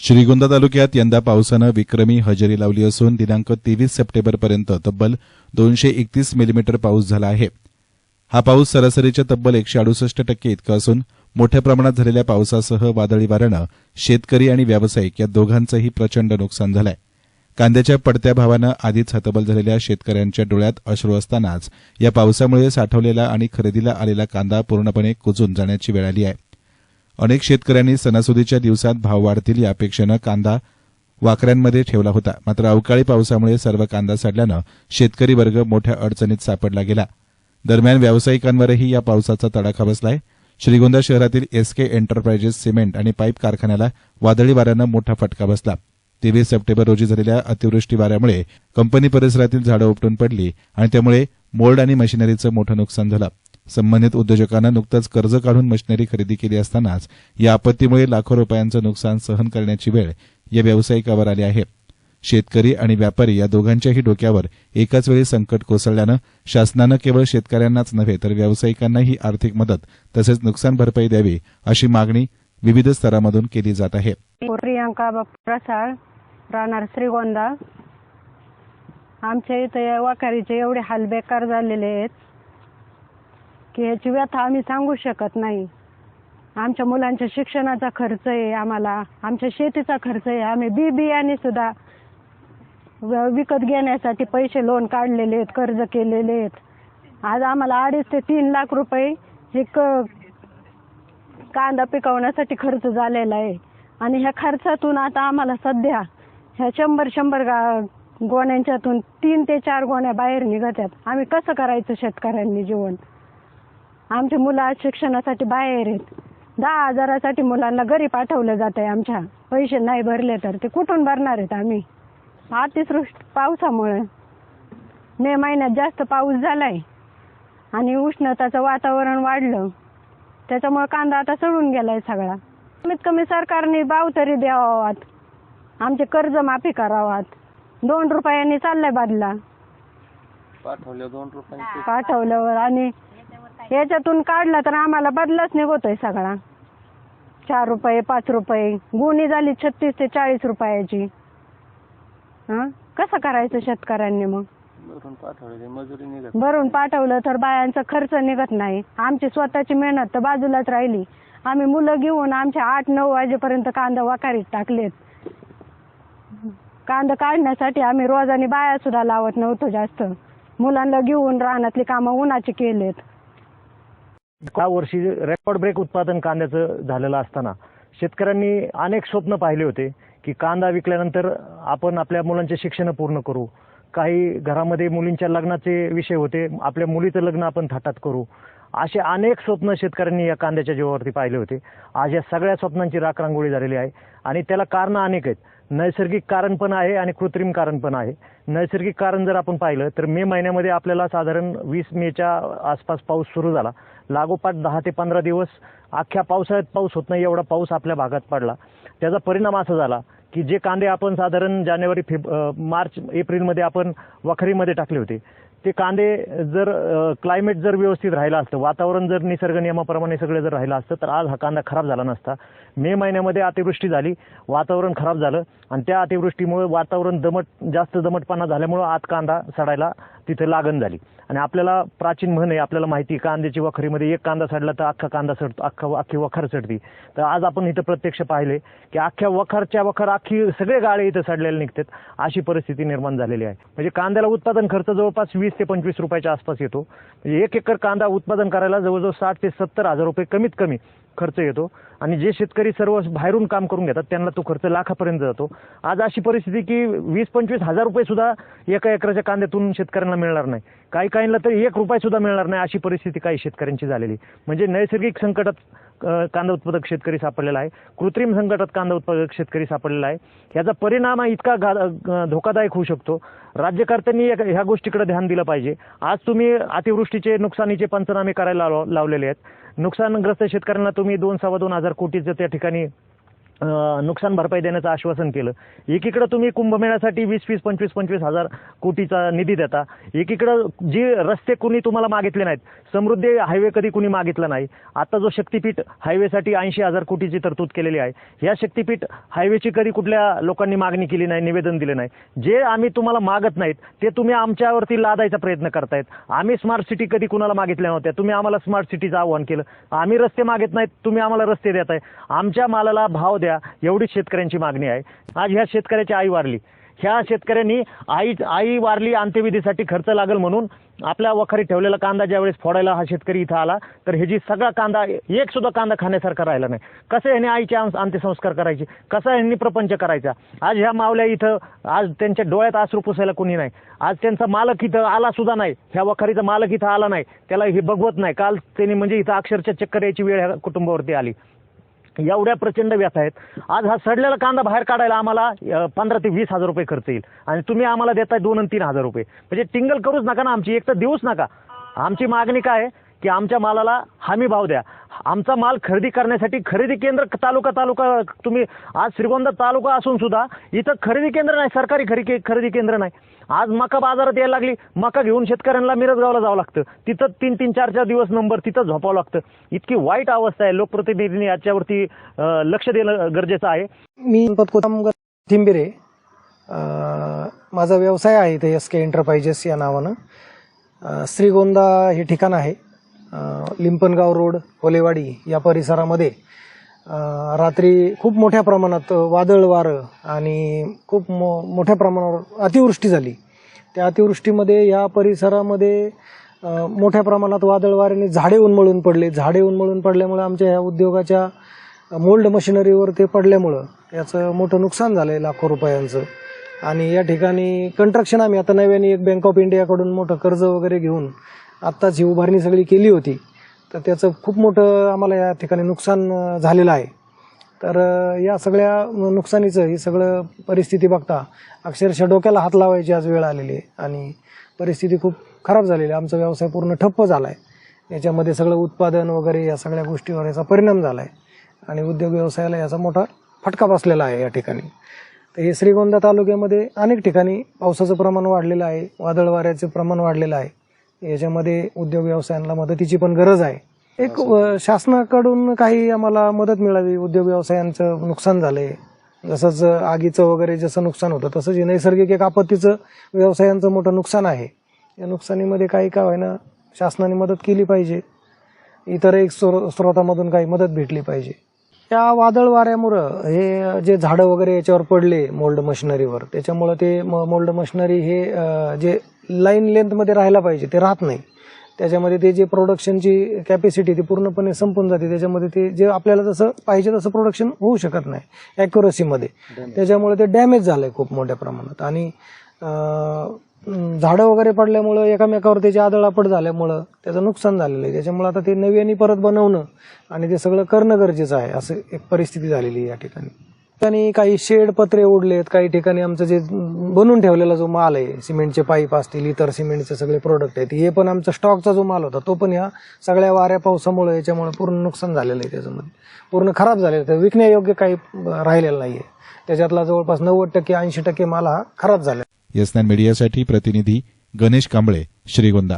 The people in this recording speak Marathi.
श्रीगोंदा तालुक्यात यंदा पावसानं विक्रमी हजेरी लावली असून दिनांक तेवीस सप्टेंबरपर्यंत तब्बल दोनशे एकतीस मिलीमीटर पाऊस झाला आहे. हा पाऊस सरासरीच्या तब्बल एकशे अडुसष्ट टक्के इतका असून मोठ्या प्रमाणात झालेल्या पावसासह वादळी वाऱ्यानं शेतकरी आणि व्यावसायिक या दोघांचंही प्रचंड नुकसान झालंय. कांद्याच्या पडत्या भावानं आधीच हतबल झालेल्या शेतकऱ्यांच्या डोळ्यात अश्रू असतानाच या पावसामुळे साठवलेला आणि खरेदीला आलेला कांदा पूर्णपणे कुजून जाण्याची वेळ आली आहे. अनेक शेतकऱ्यांनी सणासुदीच्या दिवसात भाव वाढतील या अपेक्षेनं कांदा वाकऱ्यांमध्ये ठेवला होता. मात्र अवकाळी पावसामुळे सर्व कांदा सडल्यानं शेतकरी वर्ग मोठ्या अडचणीत सापडला गेला. दरम्यान व्यावसायिकांवरही या पावसाचा तडाखा बसलाय. श्रीगोंदा शहरातील एसके एंटरप्राइजेस सिमेंट आणि पाईप कारखान्याला वादळी वाऱ्यानं मोठा फटका बसला. तेवीस सप्टेंबर रोजी झालेल्या अतिवृष्टी वाऱ्यामुळे कंपनी परिसरातील झाडं उपटून पडली आणि त्यामुळे मोल्ड आणि मशिनरीचं मोठं नुकसान झालं. संबंधित उद्योजकांना नुकतंच कर्ज काढून मशिनरी खरेदी केली असतानाच या आपत्तीमुळे लाखो रुपयांचं नुकसान सहन करण्याची वेळ या व्यावसायिकावर आली आहे. शेतकरी आणि व्यापारी या दोघांच्याही डोक्यावर एकाच वेळी संकट कोसळल्यानं शासनानं केवळ शेतकऱ्यांनाच नव्हे तर व्यावसायिकांनाही आर्थिक मदत तसेच नुकसान भरपाई द्यावी अशी मागणी विविध स्तरामधून केली जात आहे. प्रियांका राहणार श्रीगोंदा. आमच्या इथं वाकारीचे एवढे हाल बेकार झालेले आहेत. की ह्याची व्यथा आम्ही सांगू शकत नाही. आमच्या मुलांच्या शिक्षणाचा खर्च आहे आम्हाला आमच्या शेतीचा खर्च आहे. आम्ही बी बियाणे सुद्धा व- विकत घेण्यासाठी पैसे लोन काढलेले आहेत कर्ज केलेले आहेत. आज आम्हाला अडीच ते तीन लाख रुपये हे क कांदा पिकवण्यासाठी खर्च झालेला आहे. आणि ह्या खर्चातून आता आम्हाला सध्या ह्या शंभर शंभर गा गोण्यांच्यातून तीन ते चार गोण्या बाहेर निघतात आम्ही कसं करायचं शेतकऱ्यांनी जीवन? आमची मुलं आज शिक्षणासाठी बाहेर आहेत. दहा हजारासाठी मुलांना घरी पाठवलं जात आहे आमच्या. पैसे नाही भरले तर ते कुठून भरणार आहेत आम्ही? अतिसृष्टी पावसामुळे. मे महिन्यात जास्त पाऊस झालाय. आणि उष्णताचं वातावरण वाढलं. त्याच्यामुळे कांदा आता सडून गेलाय सगळा. कमीत कमी सरकारने भाव तरी द्यावात. आमचे कर्ज माफी करावात. दोन रुपयांनी चाललाय बदला. पाठवले दोन पाठवल्यावर आणि याच्यातून काढला तर आम्हाला बदलाच निघतोय सगळा. चार रुपये पाच रुपये गुणी झाली छत्तीस ते चाळीस रुपयाची. हं? कसं करायचं शेतकऱ्यांनी मग? भरून पाठवले मजुरी निघत भरून पाठवलं तर बायांचा खर्च निघत नाही. आमची स्वतःची मेहनत तर बाजूलाच राहिली. आम्ही मुलं घेऊन आमच्या आठ नऊ वाजेपर्यंत कांदा वाकारीत टाकलेत. कांदा काढण्यासाठी आम्ही रोजाने बाया सुद्धा लावत नव्हतो जास्त. मुलांना घेऊन रानातली कामं उन्हाची केलेत. त्या वर्षी रेकॉर्ड ब्रेक उत्पादन कांद्याचं झालेलं असताना शेतकऱ्यांनी अनेक स्वप्न पाहिले होते की कांदा विकल्यानंतर आपण आपल्या मुलांचे शिक्षण पूर्ण करू. काही घरामध्ये मुलींच्या लग्नाचे विषय होते. आपल्या मुलीचं लग्न आपण थाटात करू. असे अनेक स्वप्न शेतकऱ्यांनी या कांद्याच्या जीवावरती पाहिले होते. आज या सगळ्या स्वप्नांची राखरांगोळी झालेली आहे. आणि त्याला कारणं अनेक आहेत. नैसर्गिक कारण पण आहे आणि कृत्रिम कारण पण आहे. नैसर्गिक कारण जर आपण पाहिलं तर मे महिन्यामध्ये आपल्याला साधारण वीस मेच्या आसपास पाऊस सुरू झाला. लागोपाठ दहा ते पंधरा दिवस अख्ख्या पावसाळ्यात पाऊस होत नाही एवढा पाऊस आपल्या भागात पडला. त्याचा परिणाम असा झाला की जे कांदे आपण साधारण जानेवारी फेब मार्च एप्रिलमध्ये आपण वखरीमध्ये टाकले होते ते कांदे जर क्लायमेट जर व्यवस्थित राहिलं असतं वातावरण जर निसर्ग नियमाप्रमाणे सगळं जर राहिलं असतं तर आज हा कांदा खराब झाला नसता. मे महिन्यामध्ये अतिवृष्टी झाली वातावरण खराब झालं आणि त्या अतिवृष्टीमुळे वातावरण दमट जास्त दमटपणा झाल्यामुळं आत कांदा सडायला तिथे लागण झाली. आणि आपल्याला प्राचीन म्हण आहे आपल्याला माहिती कांद्याची वखरीमध्ये एक कांदा सडला तर अख्खा कांदा सडतो अख्खा अख्खी वखार सडती. तर आज आपण इथं प्रत्यक्ष पाहिले की अख्ख्या वखारच्या वखार अख्खी सगळे गाळे इथं सडलेले निघतात अशी परिस्थिती निर्माण झालेली आहे. म्हणजे कांद्याला उत्पादन खर्च जवळपास वीस ते पंचवीस रुपयाच्या आसपास येतो. म्हणजे एक एकर कांदा उत्पादन करायला जवळजवळ साठ ते सत्तर हजार रुपये कमीत कमी खर्च येतो. आणि जे शेतकरी सर्व बाहेरून काम करून घेतात त्यांना तो खर्च लाखापर्यंत जातो. आज अशी परिस्थिती की वीस पंचवीस हजार रुपये सुद्धा एका एकराच्या कांद्यातून शेतकऱ्यांना मिळणार नाही. काही काहींना तर एक रुपये सुद्धा मिळणार नाही अशी परिस्थिती काही शेतकऱ्यांची झालेली. म्हणजे नैसर्गिक संकटात कांदा उत्पादक शेतकरी सापडलेला आहे. कृत्रिम संकटात कांदा उत्पादक शेतकरी सापडलेला आहे. याचा परिणाम हा इतका धोकादायक होऊ शकतो. राज्यकर्त्यांनी ह्या गोष्टीकडे ध्यान दिलं पाहिजे. आज तुम्ही अतिवृष्टीचे नुकसानीचे पंचनामे करायला लाव- लावलेले आहेत. नुकसानग्रस्त शेतकऱ्यांना तुम्ही दोन सव्वा दोन हजार कोटीचं त्या ठिकाणी नुकसान भरपाई देण्याचं आश्वासन केलं. एकीकडे तुम्ही कुंभमेळ्यासाठी वीस वीस पंचवीस पंचवीस हजार कोटीचा निधी देता. एकीकडं जी रस्ते कुणी तुम्हाला मागितले नाहीत समृद्धी हायवे कधी कुणी मागितला नाही आता जो शक्तीपीठ हायवेसाठी ऐंशी हजार कोटीची तरतूद केलेली आहे या शक्तीपीठ हायवेची कधी कुठल्या लोकांनी मागणी केली नाही निवेदन दिले नाही. जे आम्ही तुम्हाला मागत नाहीत ते तुम्ही आमच्यावरती लादायचा प्रयत्न करतायत. आम्ही स्मार्ट सिटी कधी कुणाला मागितल्या नव्हत्या तुम्ही आम्हाला स्मार्ट सिटीचं आव्हान केलं. आम्ही रस्ते मागत नाहीत तुम्ही आम्हाला रस्ते देताय. आमच्या मालाला भाव द्या. एवढीच शेतकऱ्यांची मागणी आहे. आज ह्या शेतकऱ्याची आई वारली. ह्या शेतकऱ्यांनी आई आई वारली अंत्यविधीसाठी खर्च लागेल म्हणून आपल्या वखारी ठेवलेला कांदा ज्यावेळेस फोडायला हा शेतकरी इथं आला तर ह्याची सगळा कांदा एक सुद्धा कांदा खाण्यासारखा राहिला नाही. कसं ह्याने आईचे अंत्यसंस्कार करायचे? कसा ह्यांनी प्रपंच करायचा? आज ह्या मावल्या इथं आज त्यांच्या डोळ्यात आसरू पुसायला कोणी नाही. आज त्यांचा मालक इथं आला सुद्धा नाही. ह्या वखारीचा मालक इथं आला नाही. त्याला हे बघवत नाही. काल त्यांनी म्हणजे इथं अक्षरशः चक्कर यायची वेळ ह्या कुटुंबावरती आली. एवढ्या प्रचंड व्यथा आहेत. आज हा सडलेला कांदा बाहेर काढायला आम्हाला पंधरा ते वीस हजार रुपये खर्च येईल. आणि तुम्ही आम्हाला देताय दोन आणि तीन हजार रुपये. म्हणजे टिंगल करूच नका ना आमची एक तर देऊच नका. आमची मागणी काय आहे? की आमच्या मालाला हमी भाव द्या. आमचा माल खरेदी करण्यासाठी खरेदी केंद्र तालुका तालुका तुम्ही आज श्रीगोंदा तालुका असून सुद्धा इथं खरेदी केंद्र नाही सरकारी खरेदी खरेदी केंद्र नाही. आज मका बाजारात यायला लागली. मका घेऊन शेतकऱ्यांना मिरजगावला जावं लागतं. तिथं तीन तीन चार चार दिवस नंबर तिथं झोपावं लागतं. इतकी वाईट अवस्था आहे. लोकप्रतिनिधींनी याच्यावरती लक्ष देणं गरजेचं आहे. मी थिंबिरे. माझा व्यवसाय आहे इथे एस के एंटरप्राइजेस या नावानं. श्रीगोंदा हे ठिकाण आहे. लिंपणगाव रोड होलेवाडी या परिसरामध्ये रात्री खूप मोठ्या प्रमाणात वादळ वारं आणि खूप मो मोठ्या प्रमाणावर अतिवृष्टी झाली. त्या अतिवृष्टीमध्ये या परिसरामध्ये मोठ्या प्रमाणात वादळ वाऱ्याने झाडे उन्मळून पडले. झाडे उन्मळून पडल्यामुळे आमच्या ह्या उद्योगाच्या मोल्ड मशिनरीवर ते पडल्यामुळं याचं मोठं नुकसान झालं आहे लाखो रुपयांचं. आणि या ठिकाणी कंट्रक्शन आम्ही आता नव्याने एक बँक ऑफ इंडियाकडून मोठं कर्ज वगैरे घेऊन आत्ताच ही उभारणी सगळी केली होती. तर त्याचं खूप मोठं आम्हाला या ठिकाणी नुकसान झालेलं आहे. तर या सगळ्या नुकसानीचं ही सगळं परिस्थिती बघता अक्षरशः डोक्याला हात लावायची आज वेळ आलेली आहे आणि परिस्थिती खूप खराब झालेली आहे. आमचा व्यवसाय पूर्ण ठप्प झाला आहे याच्यामध्ये सगळं उत्पादन वगैरे या सगळ्या गोष्टीवर याचा परिणाम झाला आहे आणि उद्योग व्यवसायाला याचा मोठा फटका बसलेला आहे या ठिकाणी. तर हे श्रीगोंदा तालुक्यामध्ये अनेक ठिकाणी पावसाचं प्रमाण वाढलेलं आहे. वादळ वाऱ्याचं प्रमाण वाढलेलं आहे. याच्यामध्ये उद्योग व्यवसायांना मदतीची पण गरज आहे. एक शासनाकडून काही आम्हाला मदत मिळावी उद्योग व्यवसायांचं नुकसान झालंय. जसंच आगीचं वगैरे जसं नुकसान होतं तसंच नैसर्गिक एक आपत्तीचं व्यवसायांचं मोठं नुकसान आहे. या नुकसानीमध्ये काही का होईना शासनाने मदत केली पाहिजे. इतर एक स्रो स्रोतामधून काही मदत भेटली पाहिजे. त्या वादळ वाऱ्यामुळं हे जे झाडं वगैरे याच्यावर पडले मोल्ड मशिनरीवर त्याच्यामुळं ते मोल्ड मशिनरी हे जे लाईन लेंथमध्ये राहायला पाहिजे ते राहत नाही. त्याच्यामध्ये ते जे प्रोडक्शनची कॅपॅसिटी ती पूर्णपणे संपून जाते. त्याच्यामध्ये ते जे आपल्याला जसं पाहिजे तसं प्रोडक्शन होऊ शकत नाही ॲक्युरसीमध्ये त्याच्यामुळे ते डॅमेज झालंय खूप मोठ्या प्रमाणात. आणि झाडं वगैरे पडल्यामुळं एकामेकावर त्याची आदळापड झाल्यामुळं त्याचं नुकसान झालेलं आहे. त्याच्यामुळे आता ते नव्याने परत बनवणं आणि ते सगळं करणं गरजेचं आहे असं एक परिस्थिती झालेली आहे या ठिकाणी. ठिकाणी काही शेड पत्रे उडलेत काही ठिकाणी आमचं जे बनवून ठेवलेला जो माल आहे सिमेंटचे पाईप असतील इतर सिमेंटचे सगळे प्रोडक्ट आहेत हे पण आमचा स्टॉकचा जो माल होता तो पण ह्या सगळ्या वाऱ्या पावसामुळे याच्यामुळे पूर्ण नुकसान झालेलं आहे त्याच्यामध्ये. पूर्ण खराब झालेलं आहे. विकण्यायोग्य काही राहिलेलं नाही आहे त्याच्यातला जवळपास नव्वद टक्के ऐंशी टक्के माल हा खराब झाला येसनान मीडियासाठी प्रतिनिधी गणेश कांबळे श्रीगोंदा.